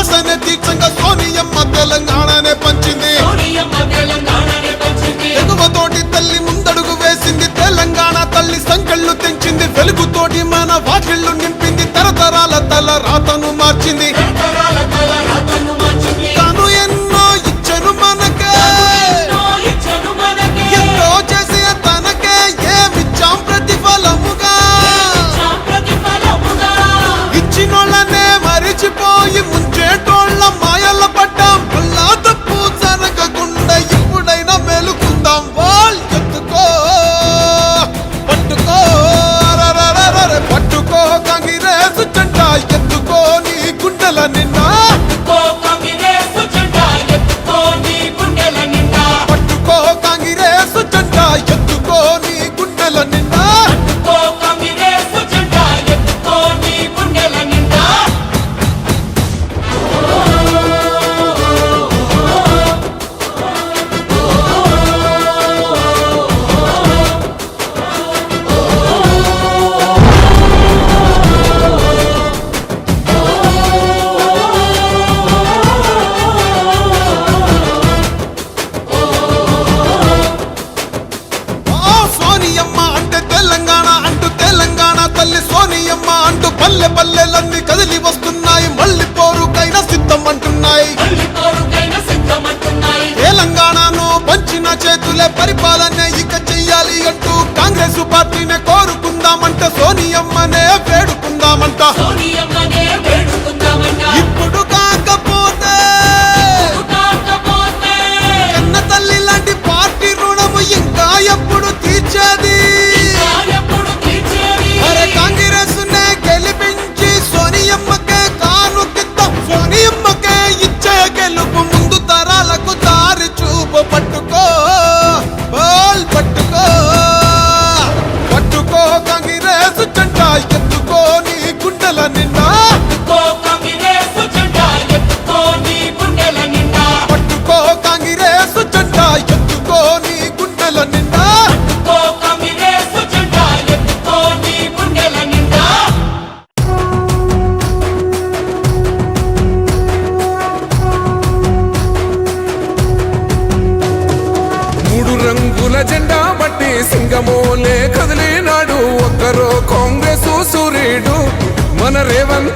హింసనే తీక్షంగా సోనియమ్మ తెలంగాణనే పంచింది. ఎగువతోటి తల్లి ముందడుగు వేసింది. తెలంగాణ తల్లి సంకళ్ళు తెంచింది. వెలుగుతోటి మన వాకిళ్ళు నింపింది. తరతరాల తల రాతను మార్చింది. ప్రజల పరిపాలన ఇక చెయ్యాలి అంటూ కాంగ్రెస్ పార్టీనే కోరుకుందామంటే సోనియమ్మనే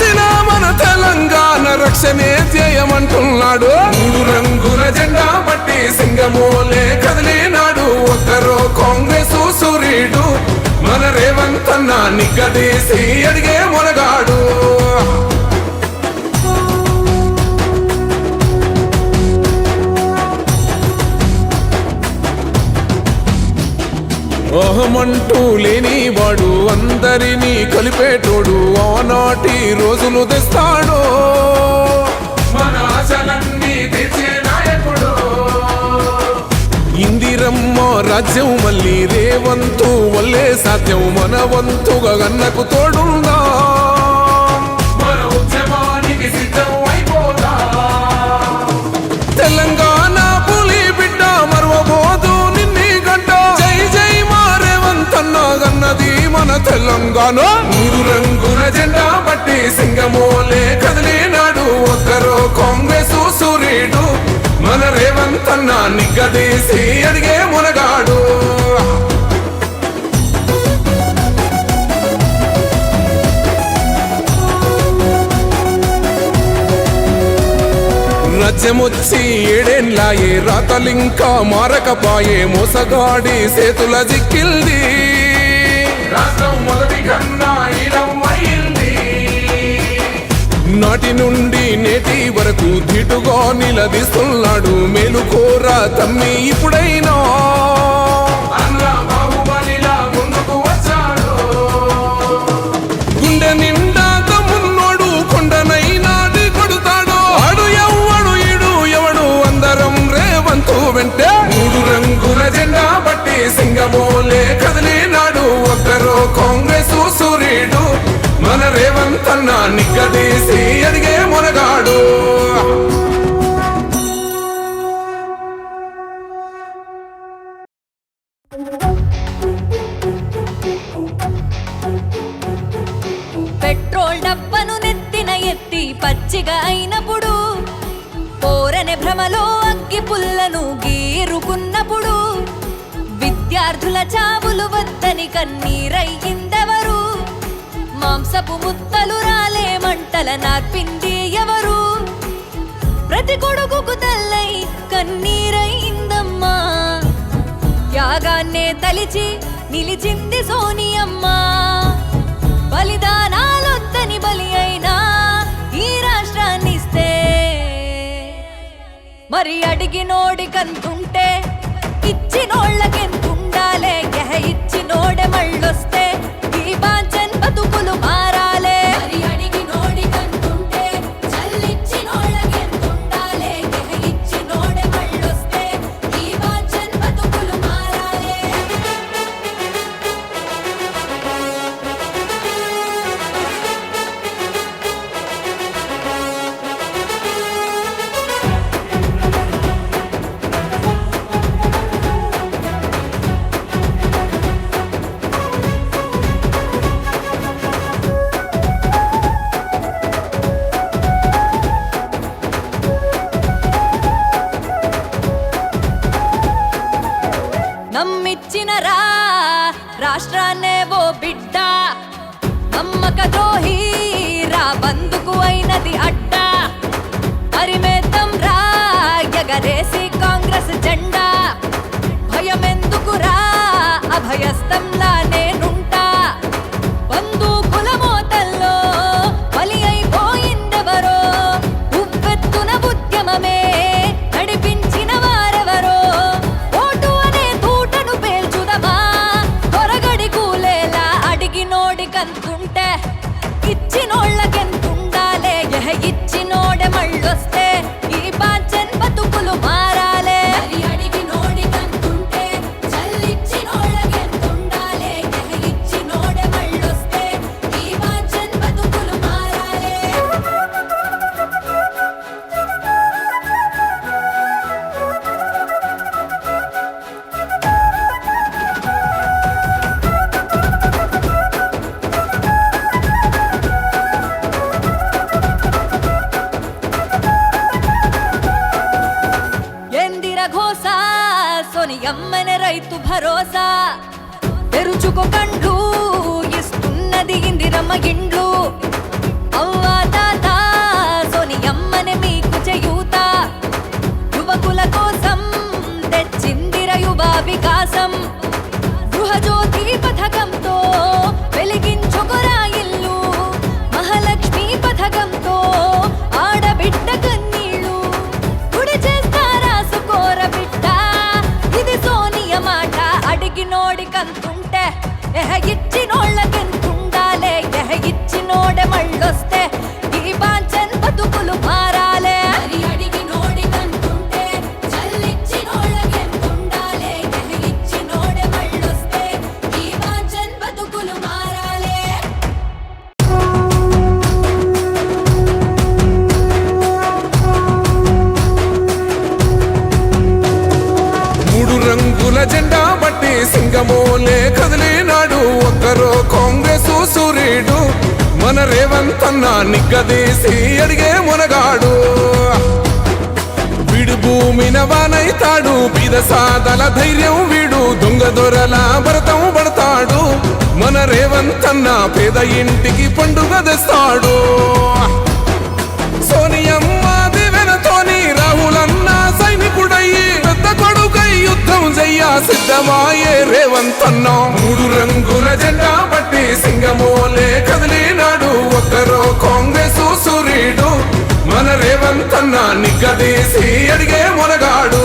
ఇచ్చిన మన తెలంగాణ రక్షణే చేయమంటున్నాడు రంగుల జెండా బట్టి సింగమోలే కదిలినాడు. ఒక్కరో కాంగ్రెస్ సూర్యుడు మన రేవంత్ అన్న నిగ్గదీసి అడిగే మొనగాడు. మంటూ లేని వాడు అందరినీ కలిపేటోడు ఆనాటి రోజులు తెస్తాడు. ఇందిరమ్మ రాజ్యం మళ్ళీ రేవంతు వల్లే సాధ్యం. మన వంతుగా గన్నకు తోడుందా? మన తెలంగాణ. మూడు రంగుల జెండా బట్టి సింగమోలే కదిలినాడు ఒక్కరో కాంగ్రెస్ సూర్యుడు మన రేవంత్ అన్న నిగ్గదీసి అడిగే మునగాడు. రాజ్యమొచ్చి ఏడేన్లాయే రాతలింకా మారకపాయే మోసగాడి సేతుల జిక్కిల్ది. నాటి నుండి నేటి వరకు ధీటుగా నిలదీస్తున్నాడు మేలుకోరా తమ్మి ఇప్పుడైనా. కాంగ్రెస్ సూరీడు మన రేవంత్ అన్న నిగ్గదీసి తలిచి నిలిచింది సోనియమ్మ బలిదానాలొద్దని బలి అయినా ఈ రాష్ట్రాన్నిస్తే. మరి అడిగినోడి కంతుంటే ఇచ్చినోళ్ళకెంతుండాలే? గెహ ఇచ్చినోడే మళ్ళీ parece congress agenda సాదల ధైర్యం వీడు. దొంగ దొరల భరతం పడతాడు. మన రేవంతన్న పేద ఇంటికి పండుగ తెస్తాడు. సోనియమ్మ దివెనతోని రాహులన్న సైనికుడయ్యి పెద్ద కొడుకై యుద్ధం చెయ్య సిద్ధమాయే రేవంతన్నా. మూడు రంగుల జెండా పట్టి సింగమోలే కదిలినాడు. ఒక్కరో కాంగ్రెస్ సూర్యుడు మన రేవంతన్నా నిగ్గదీసి అడిగే మునగాడు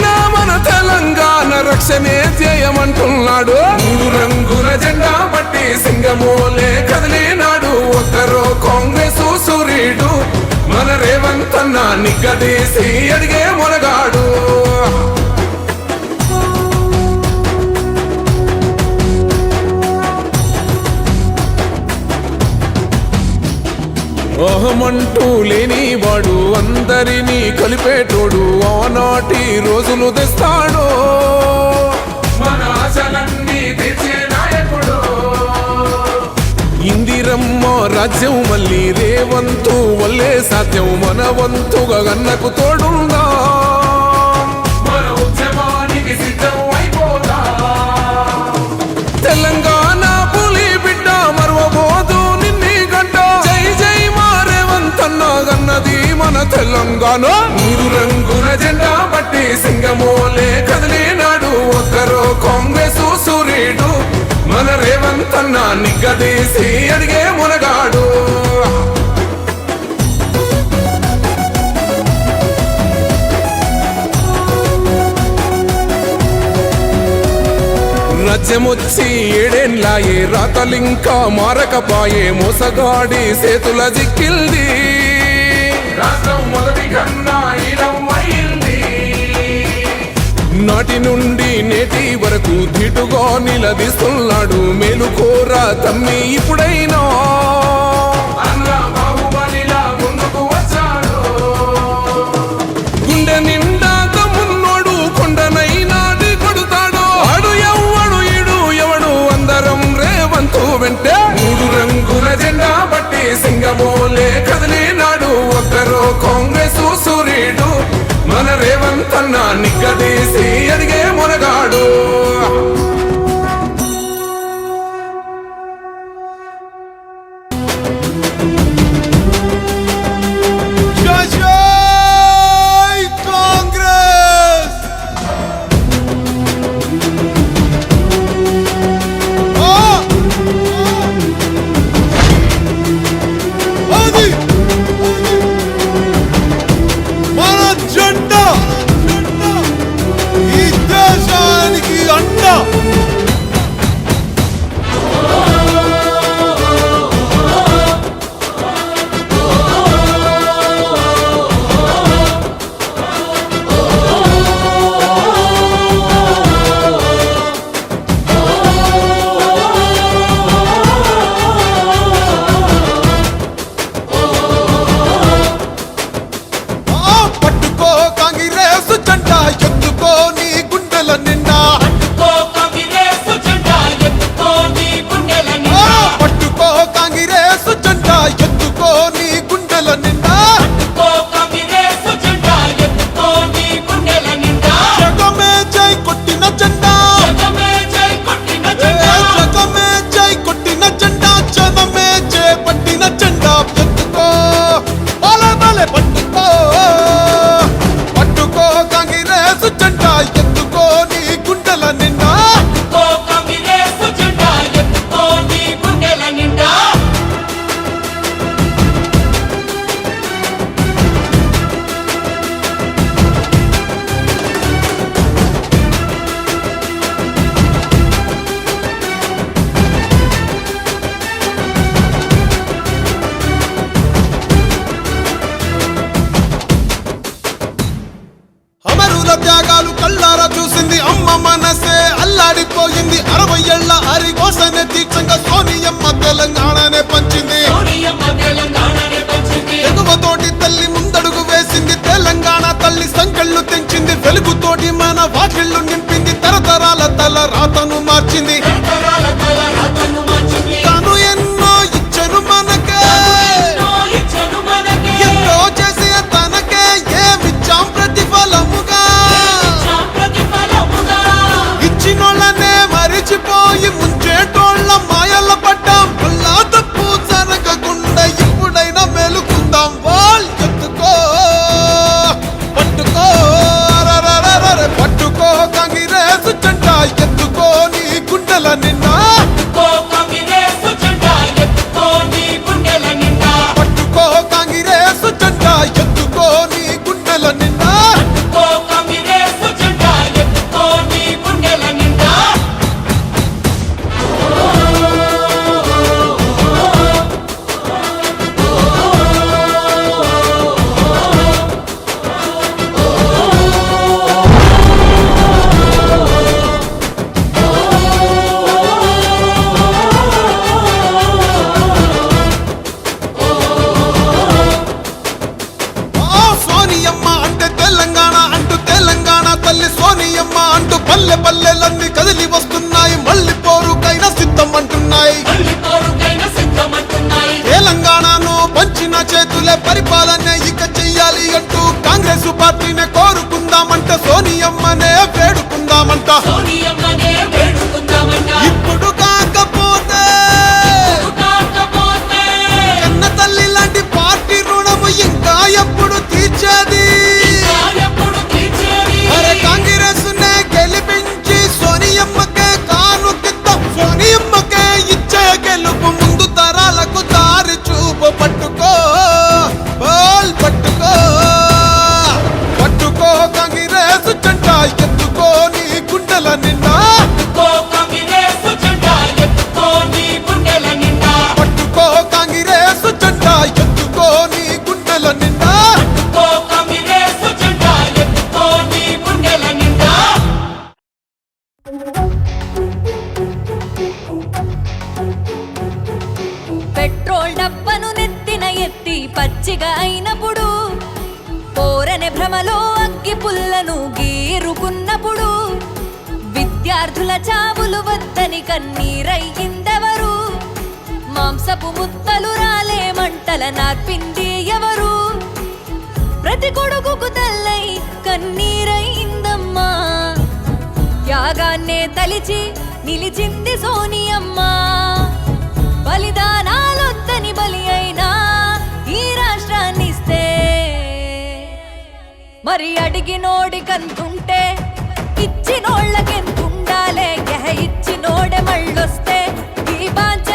అయినా మన తెలంగాణ రక్షణే చేయమంటున్నాడు రంగుల జెండా పట్టి సింగమోలే కదిలినాడు. ఒక్కరో కాంగ్రెస్ సూర్యుడు. మన రేవంత్ అన్న నిగ్గదీసి అడిగే మొనగాడు. అహమంటూ లేనివాడు అందరినీ కలిపేటోడు ఆనాటి రోజులు తెస్తాడు. ఇందిరమ్మ రాజ్యం మళ్ళీ రేవంతు వల్లే సాధ్యం. మన వంతుగా గన్నకు తోడుందా? తెలంగాణ. మూడు రంగుల జెండా బట్టి సింగమోలే కదిలినాడు ఒక్కరో కాంగ్రెస్ సూర్యుడు మన రేవంతన్న నిగ్గదీసి అడిగే మునగాడు. రాజ్యమొచ్చి ఏడేన్లాయే రాతలింకా మారకపాయే మోసగాడి సేతుల జిక్కిల్ది. రాష్ట్రం మొదటి కన్నా నాటి నుండి నేటి వరకు ధీటుగా నిలదీస్తున్నాడు మేలుకోరా తమ్మి ఇప్పుడైనా. రేవంత్ అన్న వచ్చింది గుండెలన్నీ కదిలి వస్తున్నాయి. మళ్ళీ పోరుకైనా సిద్ధం అంటున్నాయి. తెలంగాణను పంచిన చేతులే పరిపాలన ఇక చెయ్యాలి అంటూ కాంగ్రెస్ పార్టీనే కోరుకుందామంట సోనియమ్మనే వేడుకుందామంట. సోనియమ్మ మరి అడిగి నోడి అడిగినోడికంతుంటే ఇచ్చినోళ్ళకెంతుండాలే? ఎహ ఇచ్చినోడె మళ్ళొస్తే ఈ బాంచ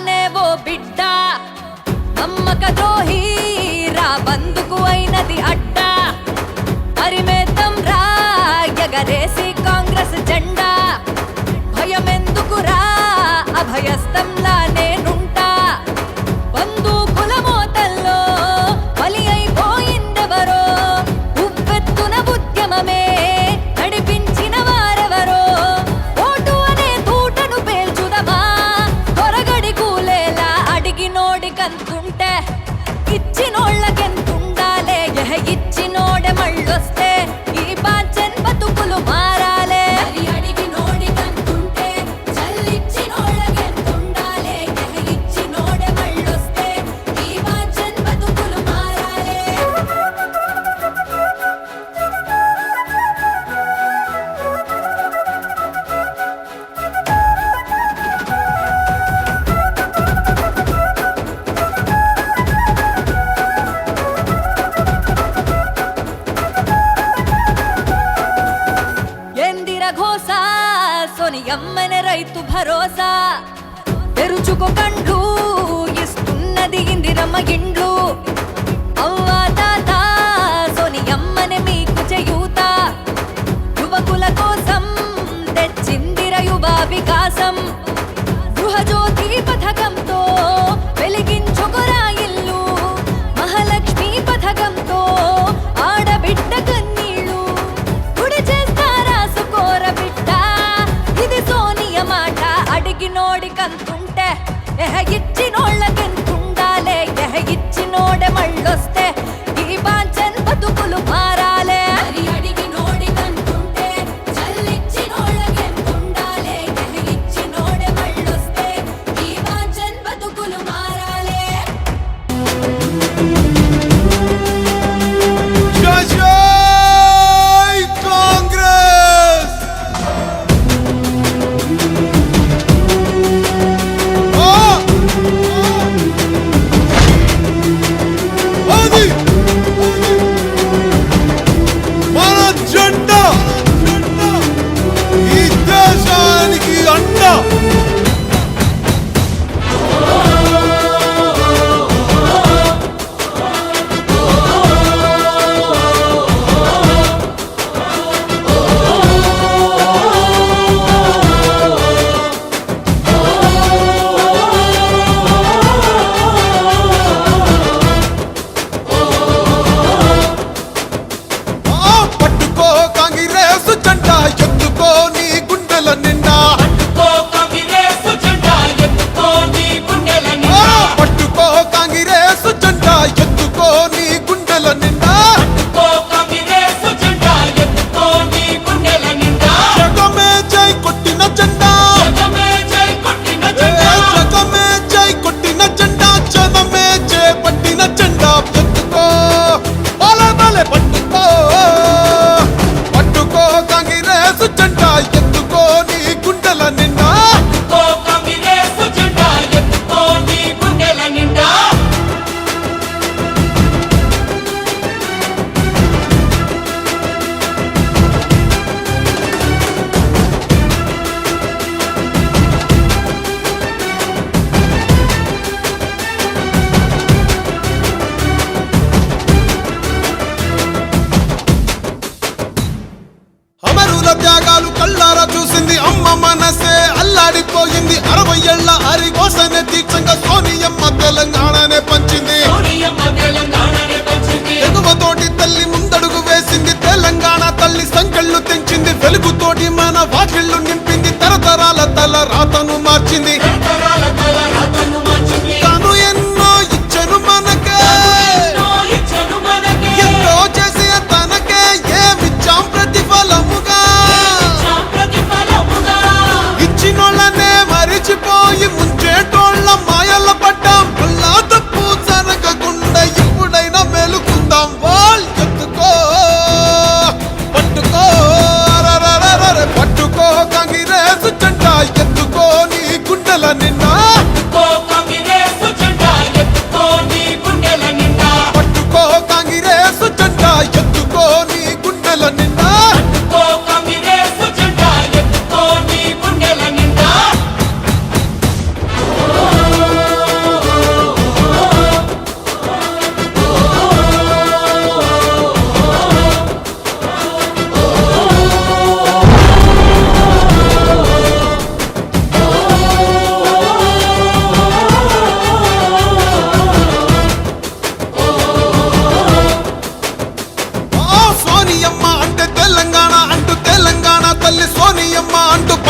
రానే ఓ బిడ్డ. నమ్మక ద్రోహి రా బందుకు అయినది అడ్డ. పరిమేతం రా ఎగరేసి కాంగ్రెస్ జెండా. భయమెందుకు రా అభయస్తంలానే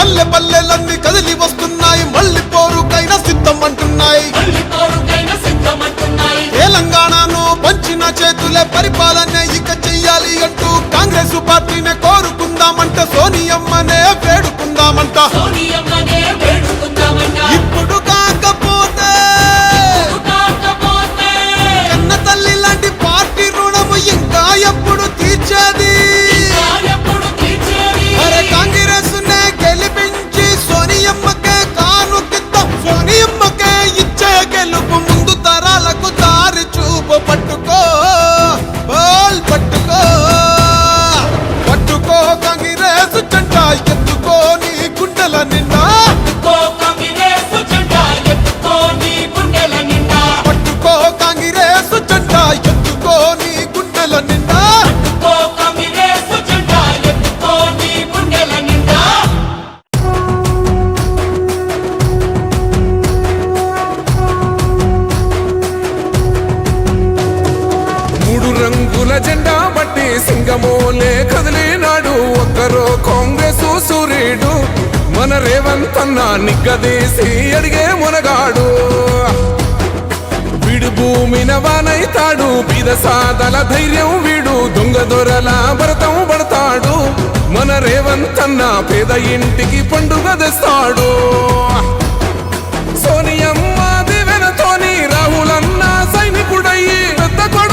పల్లె పల్లెలన్నీ కదిలి వస్తున్నాయి. మళ్ళీ పోరుకైనా సిద్ధం అంటున్నాయి తెలంగాణను పంచిన చేతులే పరిపాలన ఇక చెయ్యాలి అంటూ కాంగ్రెస్ పార్టీని కోరుకుందామంట. సోనియమ్మనే వేడుకుందామంట. సోనియమ్మ మగ్గదీసి అడిగే మునగాడు. వీడు భూమిన వానైతాడు సాదల ధైర్యం వీడు దొంగ దొరల భరతం పడతాడు. మన రేవంతన్న పేద ఇంటికి పండుగ తెస్తాడు.